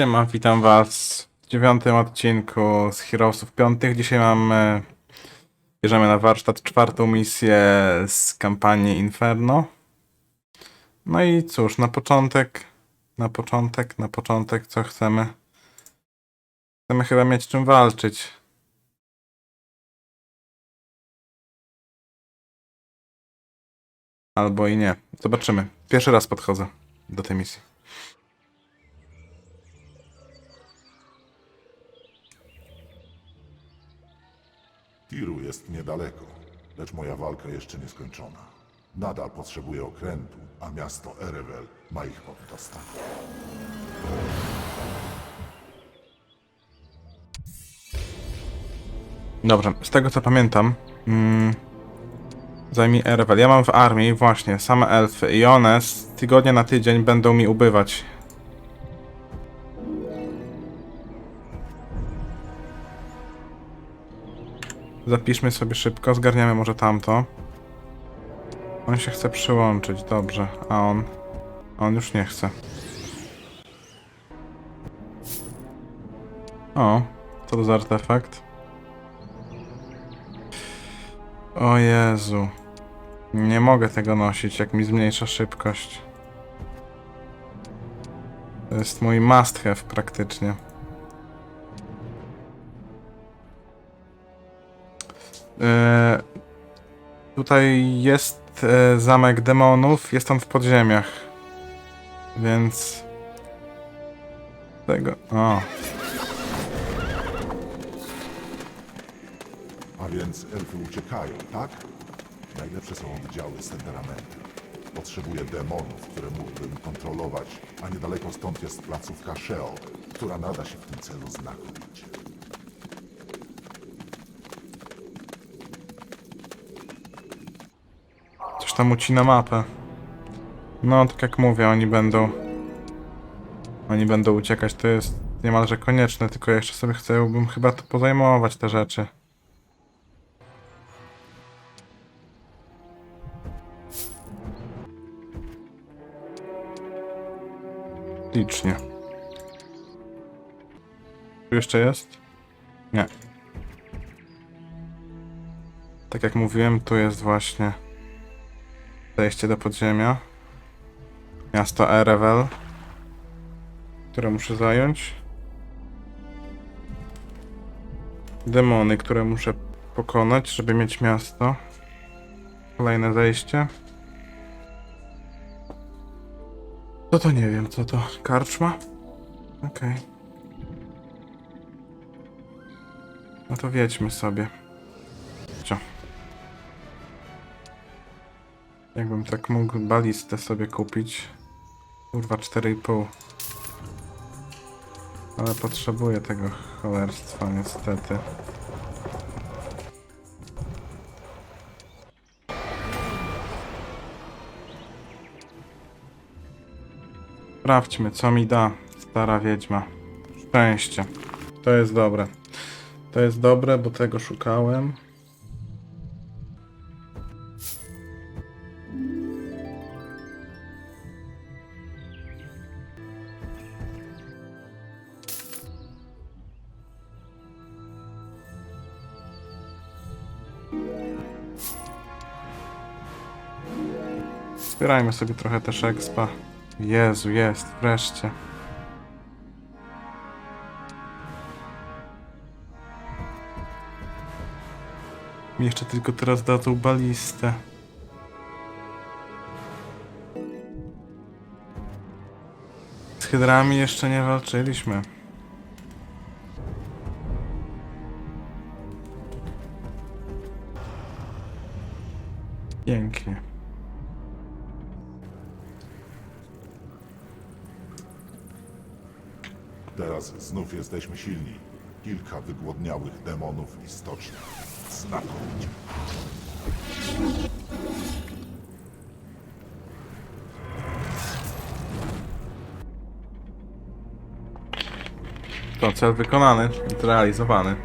Siema, witam was w dziewiątym odcinku z Heroesów Piątych. Dzisiaj mamy, bierzemy na warsztat czwartą misję z kampanii Inferno. No i cóż, na początek, na początek, na początek, co chcemy? Chcemy chyba mieć czym walczyć. Albo i nie. Zobaczymy. Pierwszy raz podchodzę do tej misji. Tiru jest niedaleko, lecz moja walka jeszcze nie skończona. Nadal potrzebuję okrętu, a miasto Erevel ma ich pod dostaw. Dobrze, z tego co pamiętam, mm, zajmij Erevel. Ja mam w armii właśnie same elfy i one z tygodnia na tydzień będą mi ubywać. Zapiszmy sobie szybko, zgarniamy może tamto. On się chce przyłączyć, dobrze, a on... On już nie chce. O, co to za artefakt? O Jezu. Nie mogę tego nosić, jak mi zmniejsza szybkość. To jest mój must have praktycznie. E, tutaj jest e, zamek demonów, jest on w podziemiach. Więc... Tego... O, A więc elfy uciekają, tak? Najlepsze są oddziały z temperamentem. Potrzebuję demonów, które mógłbym kontrolować, a niedaleko stąd jest placówka Sheo, która nada się w tym celu znakomicie. Tam ucina mapę. No, tak jak mówię, oni będą... Oni będą uciekać, to jest niemalże konieczne, tylko jeszcze sobie chciałbym chyba to pozajmować te rzeczy. Licznie. Tu jeszcze jest? Nie. Tak jak mówiłem, tu jest właśnie Zejście do podziemia. Miasto Erevel. Które muszę zająć. Demony, które muszę pokonać, żeby mieć miasto. Kolejne zejście. Co to nie wiem, co to? Karczma? Okej. No to wiedźmy sobie. Jakbym tak mógł balistę sobie kupić. Kurwa 4,5. Ale potrzebuję tego cholerstwa niestety. Sprawdźmy co mi da stara wiedźma. Szczęście. To jest dobre. To jest dobre, bo tego szukałem. Zbierajmy sobie trochę też expa. Jezu, jest, wreszcie. Jeszcze tylko teraz dadzą balistę. Z hydrami jeszcze nie walczyliśmy. Pięknie. Teraz znów jesteśmy silni. Kilka wygłodniałych demonów i stocznia. Znakomicie. To cel wykonany, zrealizowany.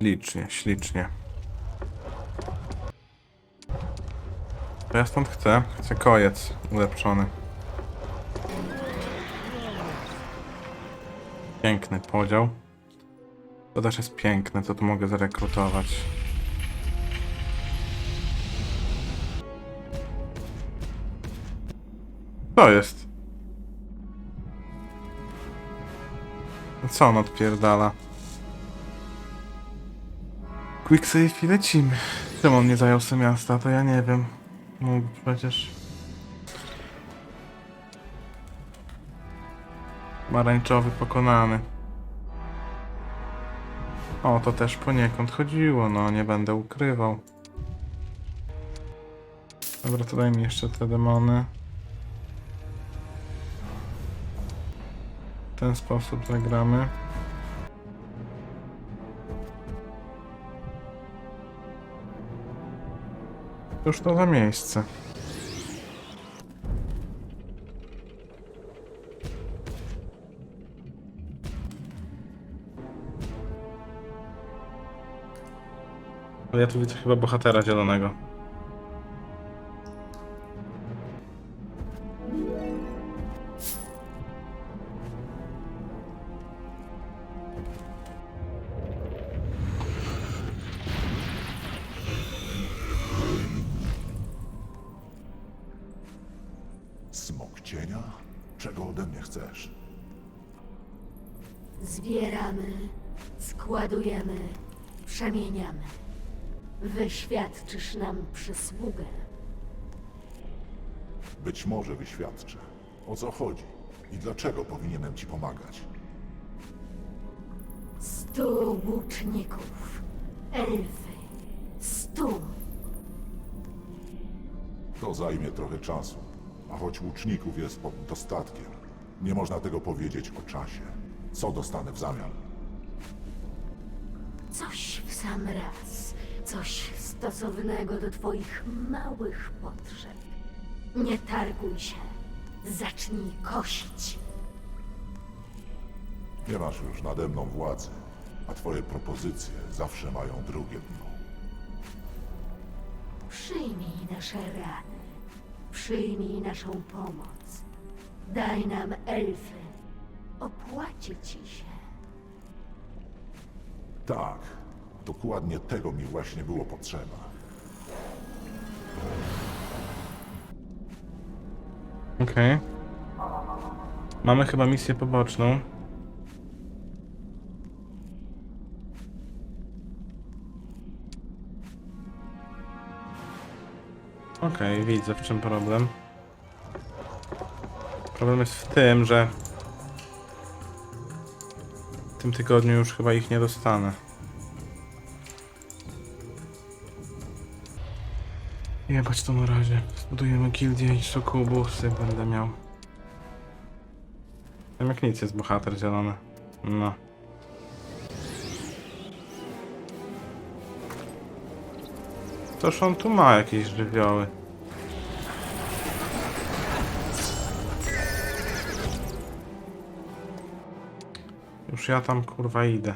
Licznie, ślicznie. To ja stąd chcę. Chcę kojec ulepszony. Piękny podział. To też jest piękne, co tu mogę zarekrutować. To jest. No Co on odpierdala? Quick save i lecimy. Czemu on nie zajął sobie miasta, to ja nie wiem. Mógł przecież. Marańczowy pokonany. O, to też poniekąd chodziło, no nie będę ukrywał. Dobra, to daj mi jeszcze te demony. W ten sposób zagramy. Cóż to za miejsce? Ja tu widzę chyba bohatera zielonego. Czego ode mnie chcesz? Zbieramy, składujemy, przemieniamy. Wyświadczysz nam przysługę. Być może wyświadczę. O co chodzi? I dlaczego powinienem ci pomagać? Stu łuczników, elfy, stu. To zajmie trochę czasu. A choć łuczników jest pod dostatkiem, nie można tego powiedzieć o czasie. Co dostanę w zamian? Coś w sam raz, coś stosownego do twoich małych potrzeb. Nie targuj się, zacznij kosić. Nie masz już nade mną władzy, a twoje propozycje zawsze mają drugie dno. Przyjmij nasze rany, przyjmij naszą pomoc. Daj nam elfy, opłaci ci się. Tak, dokładnie tego mi właśnie było potrzeba. Okej. Mamy chyba misję poboczną. Okej, widzę w czym problem. Problem jest w tym, że w tym tygodniu już chyba ich nie dostanę. Jebać to na razie. Zbudujemy gildię i sukubusy będę miał. Tam jak nic jest bohater zielony. No. Toż on tu ma jakieś żywioły. Już ja tam kurwa idę.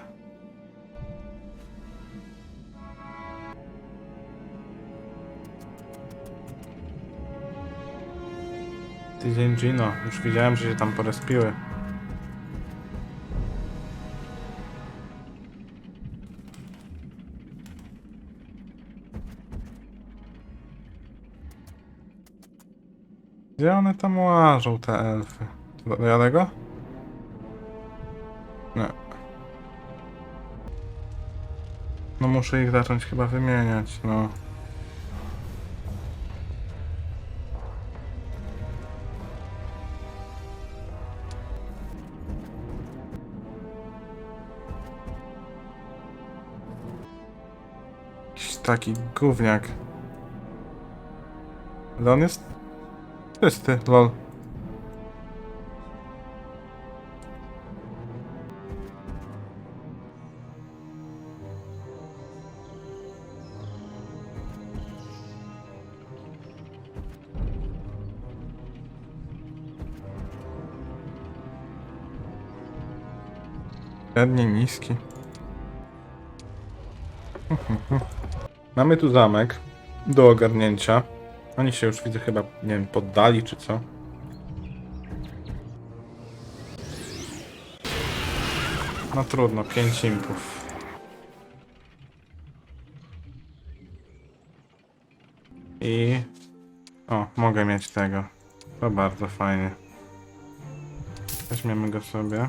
Tydzień Gino. Już widziałem, że się tam porespiły. Gdzie one tam łażą, te elfy? Do- Dojadę go? Nie. No muszę ich zacząć chyba wymieniać, no. Jakiś taki gówniak. Ale on jest czysty, lol. Średni, niski. Mamy tu zamek do ogarnięcia. Oni się już widzę chyba, nie wiem, poddali czy co. No trudno, 5 impów. I... O, mogę mieć tego. To bardzo fajnie. Weźmiemy go sobie.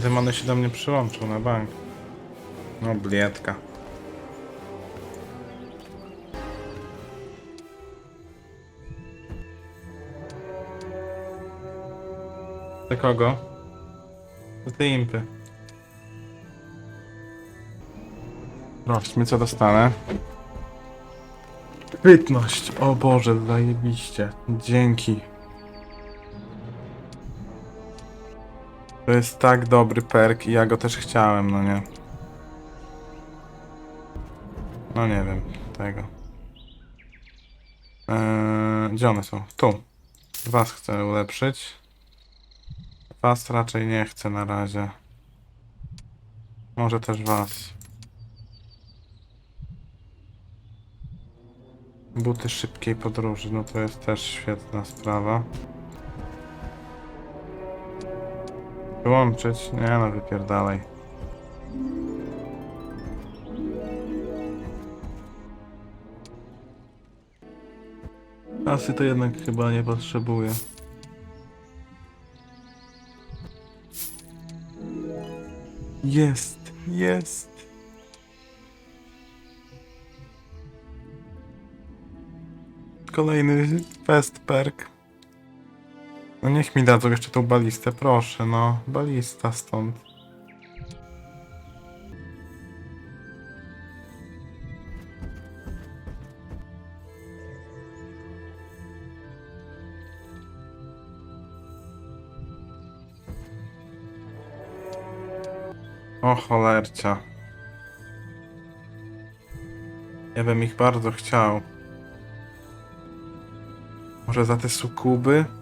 Te demony się do mnie przyłączą na bank. No, bliedka. Do kogo? Do tej impy. Sprawdźmy co dostanę. Pytność! O Boże, zajebiście. Dzięki. To jest tak dobry perk i ja go też chciałem, no nie. No nie wiem, tego. Eee, gdzie one są? Tu. Was chcę ulepszyć. Was raczej nie chcę na razie. Może też was. Buty szybkiej podróży, no to jest też świetna sprawa. Wyłączyć? Nie no, wypierdalaj. Asy to jednak chyba nie potrzebuję. Jest, jest. Kolejny fest perk. No niech mi dadzą jeszcze tą balistę, proszę, no. Balista stąd. O cholercia. Ja bym ich bardzo chciał. Może za te sukuby?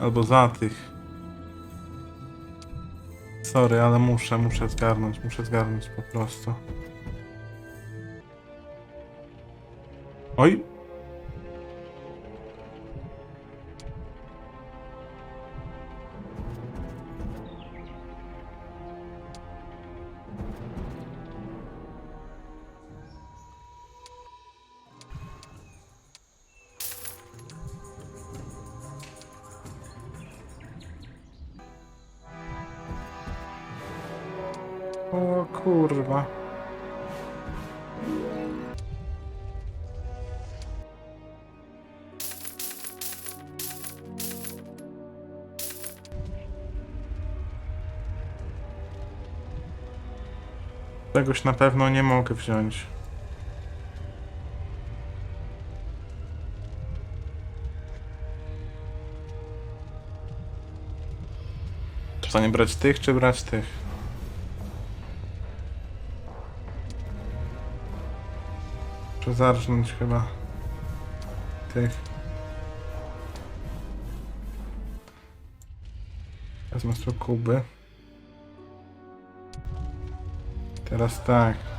Albo za tych. Sorry, ale muszę, muszę zgarnąć, muszę zgarnąć po prostu. Oj! O kurwa. Czegoś na pewno nie mogę wziąć. Czy brać tych, czy brać tych? Muszę zarżnąć chyba tych. Wezmę sobie kuby. Teraz tak.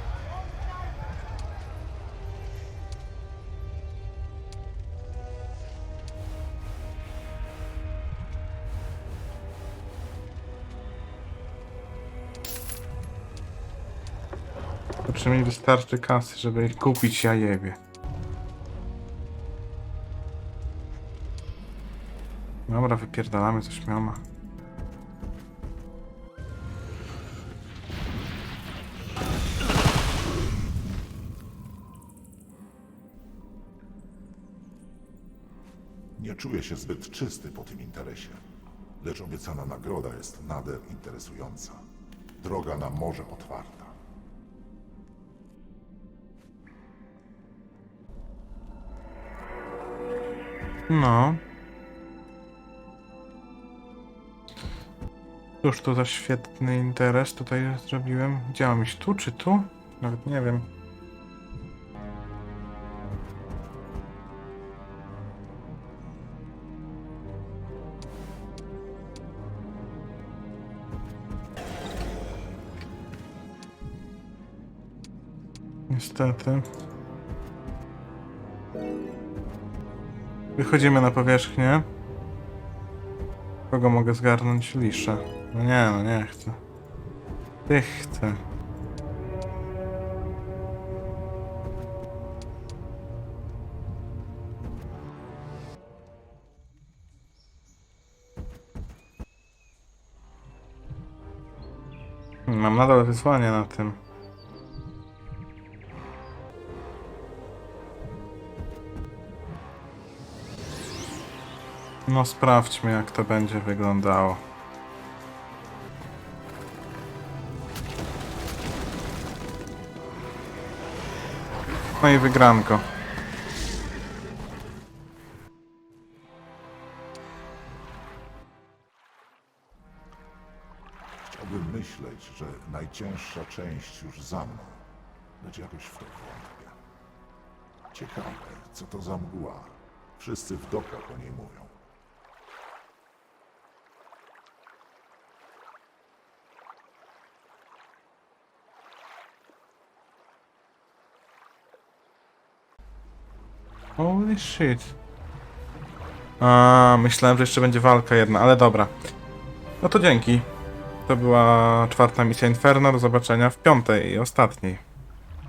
To przynajmniej wystarczy kasy, żeby ich kupić, ja jebie. Dobra, wypierdalamy coś mioma. Nie czuję się zbyt czysty po tym interesie, lecz obiecana nagroda jest nader interesująca. Droga na morze otwarta. No. Cóż to za świetny interes tutaj zrobiłem? Mam iść? Tu czy tu? Nawet nie wiem. Niestety. Wychodzimy na powierzchnię. Kogo mogę zgarnąć? Lisza. No nie, no nie chcę. Ty chcę. Mam nadal wyzwanie na tym. No sprawdźmy jak to będzie wyglądało. No i wygranko. Chciałbym myśleć, że najcięższa część już za mną. Lecz jakoś w to wątpię. Ciekawe, co to za mgła. Wszyscy w dokach o niej mówią. Holy shit. A, myślałem, że jeszcze będzie walka jedna, ale dobra. No to dzięki. To była czwarta misja Inferno. Do zobaczenia w piątej i ostatniej.